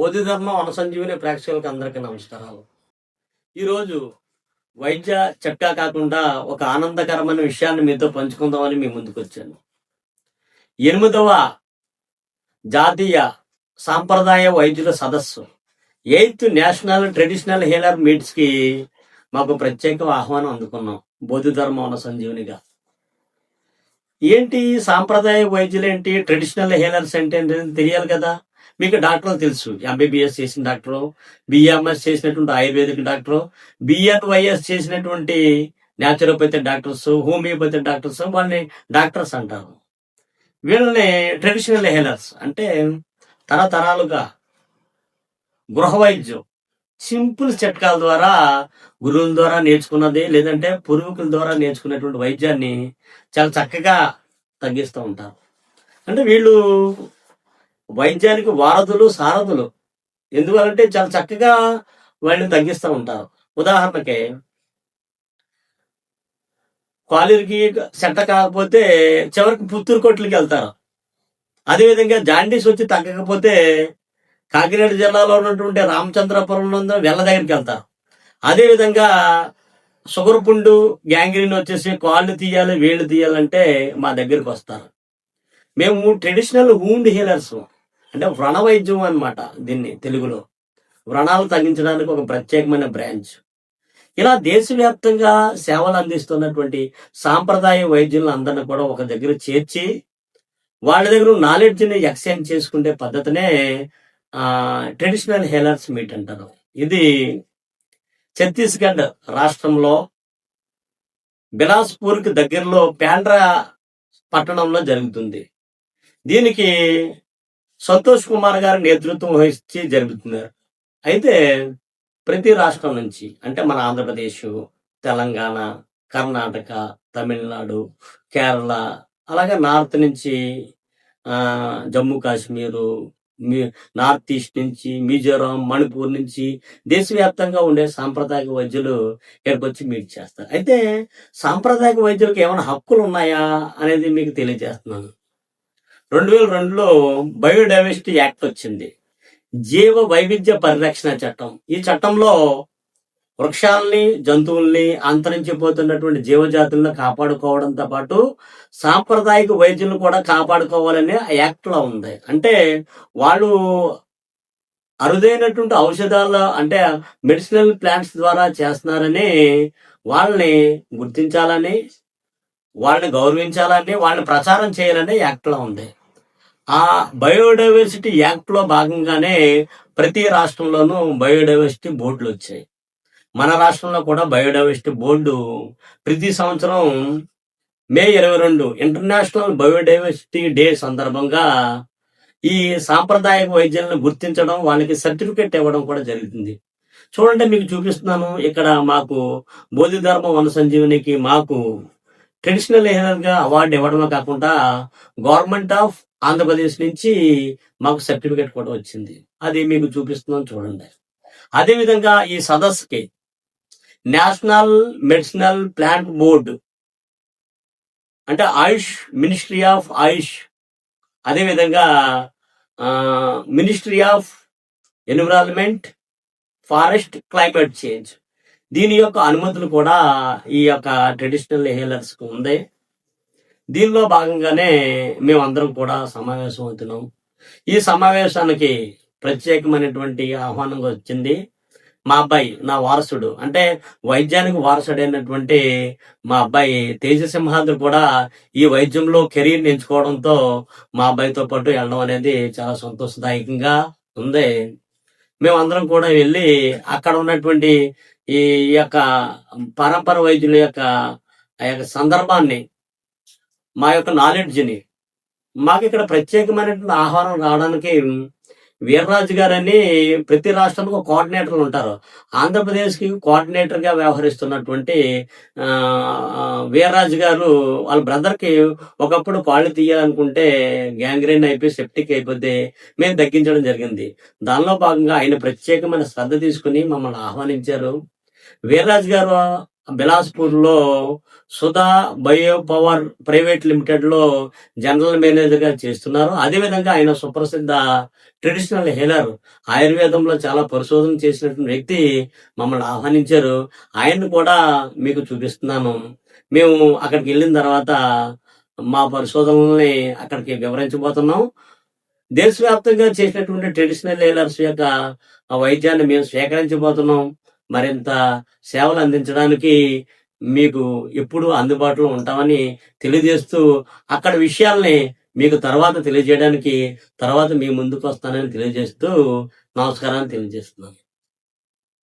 బోధిధర్మ వనసంజీవిని ప్రేక్షకులకు అందరికీ నమస్కారాలు. ఈరోజు వైద్య చక్కా కాకుండా ఒక ఆనందకరమైన విషయాన్ని మీతో పంచుకుందామని మీ ముందుకు వచ్చాను. ఎనిమిదవ జాతీయ సాంప్రదాయ వైద్యుల సదస్సు. ఎయిత్ నేషనల్ ట్రెడిషనల్ హీలర్ మీట్స్కి మాకు ప్రత్యేక ఆహ్వానం అందుకున్నాం బోధిధర్మ వనసంజీవినిగా. ఏంటి సాంప్రదాయ వైద్యులు ఏంటి? ట్రెడిషనల్ హీలర్స్ అంటే తెలియాలి కదా. మీకు డాక్టర్ తెలుసు. ఎంబీబీఎస్ చేసిన డాక్టరు బిఎంఎస్ చేసినటువంటి ఆయుర్వేదిక్ డాక్టరు బిఎన్వైఎస్ చేసినటువంటి న్యాచురోపతి డాక్టర్స్ హోమియోపతి డాక్టర్స్ వాళ్ళని డాక్టర్స్ అంటారు. వీళ్ళని ట్రెడిషనల్ హెలర్స్ అంటే తరతరాలుగా గృహ వైద్యం సింపుల్ చిట్కాల ద్వారా గురువుల ద్వారా నేర్చుకున్నది లేదంటే పూర్వీకుల ద్వారా నేర్చుకున్నటువంటి వైద్యాన్ని చాలా చక్కగా తగ్గిస్తూ ఉంటారు. అంటే వీళ్ళు వైద్యానికి వారధులు సారథులు ఎందువలంటే చాలా చక్కగా వాళ్ళని తగ్గిస్తూ ఉంటారు. ఉదాహరణకి క్వాలిరికి సెట్ట కాకపోతే చివరికి పుత్తూరు కొట్లకి వెళ్తారు. అదేవిధంగా జాండీస్ వచ్చి తగ్గకపోతే కాకినాడ జిల్లాలో ఉన్నటువంటి రామచంద్రపురంలో వెళ్ళ దగ్గరికి వెళ్తారు. అదేవిధంగా షుగర్ పుండు గ్యాంగ్రీన్ వచ్చేసి కాళ్ళు తీయాలి వేళ్ళు తీయాలంటే మా దగ్గరికి వస్తారు. మేము ట్రెడిషనల్ వూండ్ హీలర్స్ అంటే వ్రణ వైద్యం అన్నమాట దీన్ని తెలుగులో. వ్రణాలు తగ్గించడానికి ఒక ప్రత్యేకమైన బ్రాంచ్. ఇలా దేశవ్యాప్తంగా సేవలు అందిస్తున్నటువంటి సాంప్రదాయ వైద్యులను అందరిని కూడా ఒక దగ్గర చేర్చి వాళ్ళ దగ్గర నాలెడ్జ్ని ఎక్స్చేంజ్ చేసుకునే పద్ధతినే ట్రెడిషనల్ హేలర్స్ మీట్ అంటారు. ఇది ఛత్తీస్గఢ్ రాష్ట్రంలో బిలాస్పూర్కి దగ్గరలో పేండ్రా పట్టణంలో జరుగుతుంది. దీనికి సంతోష్ కుమార్ గారి నేతృత్వం వహించి జరుగుతున్నారు. అయితే ప్రతి రాష్ట్రం నుంచి అంటే మన ఆంధ్రప్రదేశ్ తెలంగాణ కర్ణాటక తమిళనాడు కేరళ అలాగే నార్త్ నుంచి జమ్మూ కాశ్మీరు మీ నార్త్ ఈస్ట్ నుంచి మిజోరాం మణిపూర్ నుంచి దేశవ్యాప్తంగా ఉండే సాంప్రదాయక వైద్యులు ఇక్కడికి వచ్చి మీట్ చేస్తారు. అయితే సాంప్రదాయక వైద్యులకు ఏమైనా హక్కులు ఉన్నాయా అనేది మీకు తెలియజేస్తున్నాను. రెండు వేల రెండులో బయోడైవర్సిటీ యాక్ట్ వచ్చింది. జీవ వైవిధ్య పరిరక్షణ చట్టం. ఈ చట్టంలో వృక్షాలని జంతువుల్ని అంతరించిపోతున్నటువంటి జీవజాతులను కాపాడుకోవడంతో పాటు సాంప్రదాయక వైద్యులను కూడా కాపాడుకోవాలని ఆ యాక్ట్లో ఉంది. అంటే వాళ్ళు అరుదైనటువంటి ఔషధాల అంటే మెడిసినల్ ప్లాంట్స్ ద్వారా చేస్తున్నారని వాళ్ళని గుర్తించాలని వాళ్ళని గౌరవించాలని వాళ్ళని ప్రచారం చేయాలని యాక్ట్లో ఉంది. ఆ బయోడైవర్సిటీ యాక్ట్లో భాగంగానే ప్రతి రాష్ట్రంలోనూ బయోడైవర్సిటీ బోర్డులు వచ్చాయి. మన రాష్ట్రంలో కూడా బయోడైవర్సిటీ బోర్డు ప్రతి సంవత్సరం మే ఇరవై రెండు ఇంటర్నేషనల్ బయోడైవర్సిటీ డే సందర్భంగా ఈ సాంప్రదాయక వైద్యులను గుర్తించడం వాళ్ళకి సర్టిఫికెట్ ఇవ్వడం కూడా జరుగుతుంది. చూడండి మీకు చూపిస్తున్నాను. ఇక్కడ మాకు బోధిధర్మ వన సంజీవనికి మాకు ట్రెడిషనల్ హీలర్గా అవార్డు ఇవ్వడమే కాకుండా గవర్నమెంట్ ఆఫ్ ఆంధ్రప్రదేశ్ నుంచి మాకు సర్టిఫికేట్ కూడా వచ్చింది. అది మీకు చూపిస్తున్నాను చూడండి. అదేవిధంగా ఈ సదస్సుకి నేషనల్ మెడిసినల్ ప్లాంట్ బోర్డు అంటే ఆయుష్ మినిస్ట్రీ ఆఫ్ ఆయుష్ అదే విధంగా ministry of environment forest climate change. దీని యొక్క అనుమతులు కూడా ఈ యొక్క ట్రెడిషనల్ హీలర్స్కు ఉంది. దీనిలో భాగంగానే మేమందరం కూడా సమావేశం అవుతున్నాం. ఈ సమావేశానికి ప్రత్యేకమైనటువంటి ఆహ్వానం వచ్చింది మా అబ్బాయి నా వారసుడు. అంటే వైద్యానికి వారసుడైనటువంటి మా అబ్బాయి తేజసింహాద్రి కూడా ఈ వైద్యంలో కెరీర్ ఎంచుకోవడంతో మా అబ్బాయితో పాటు వెళ్ళడం అనేది చాలా సంతోషదాయకంగా ఉంది. మేమందరం కూడా వెళ్ళి అక్కడ ఉన్నటువంటి ఈ యొక్క పరంపర వైద్యుల యొక్క ఆ యొక్క సందర్భాన్ని మా యొక్క నాలెడ్జ్ని మాకు ఇక్కడ ప్రత్యేకమైనటువంటి ఆహ్వానం రావడానికి వీర్రాజు గారని ప్రతి రాష్ట్రానికి ఒక కోఆర్డినేటర్లు ఉంటారు. ఆంధ్రప్రదేశ్కి కోఆర్డినేటర్గా వ్యవహరిస్తున్నటువంటి వీర్రాజు గారు వాళ్ళ బ్రదర్కి ఒకప్పుడు కాళ్ళు తీయాలనుకుంటే గ్యాంగ్రైన్ అయిపోయి సెప్టిక్ అయిపోతే మేము తగ్గించడం జరిగింది. దానిలో భాగంగా ఆయన ప్రత్యేకమైన శ్రద్ధ తీసుకుని మమ్మల్ని ఆహ్వానించారు. వీర్రాజు గారు బిలాస్పూర్లో సుధా బయో పవర్ ప్రైవేట్ లిమిటెడ్లో జనరల్ మేనేజర్గా చేస్తున్నారు. అదేవిధంగా ఆయన సుప్రసిద్ధ ట్రెడిషనల్ హీలర్ ఆయుర్వేదంలో చాలా పరిశోధన చేసినటువంటి వ్యక్తి మమ్మల్ని ఆహ్వానించారు. ఆయన్ని కూడా మీకు చూపిస్తున్నాను. మేము అక్కడికి వెళ్ళిన తర్వాత మా పరిశోధనల్ని అక్కడికి వివరించబోతున్నాం. దేశవ్యాప్తంగా చేసినటువంటి ట్రెడిషనల్ హీలర్స్ యొక్క ఆ వైద్యాన్ని మేము స్వీకరించబోతున్నాం. మరింత సేవలు అందించడానికి మీకు ఎప్పుడు అందుబాటులో ఉంటామని తెలియజేస్తూ అక్కడ విషయాల్ని మీకు తర్వాత తెలియజేయడానికి తర్వాత మీ ముందుకు వస్తానని తెలియజేస్తూ నమస్కారాన్ని తెలియజేస్తున్నాను.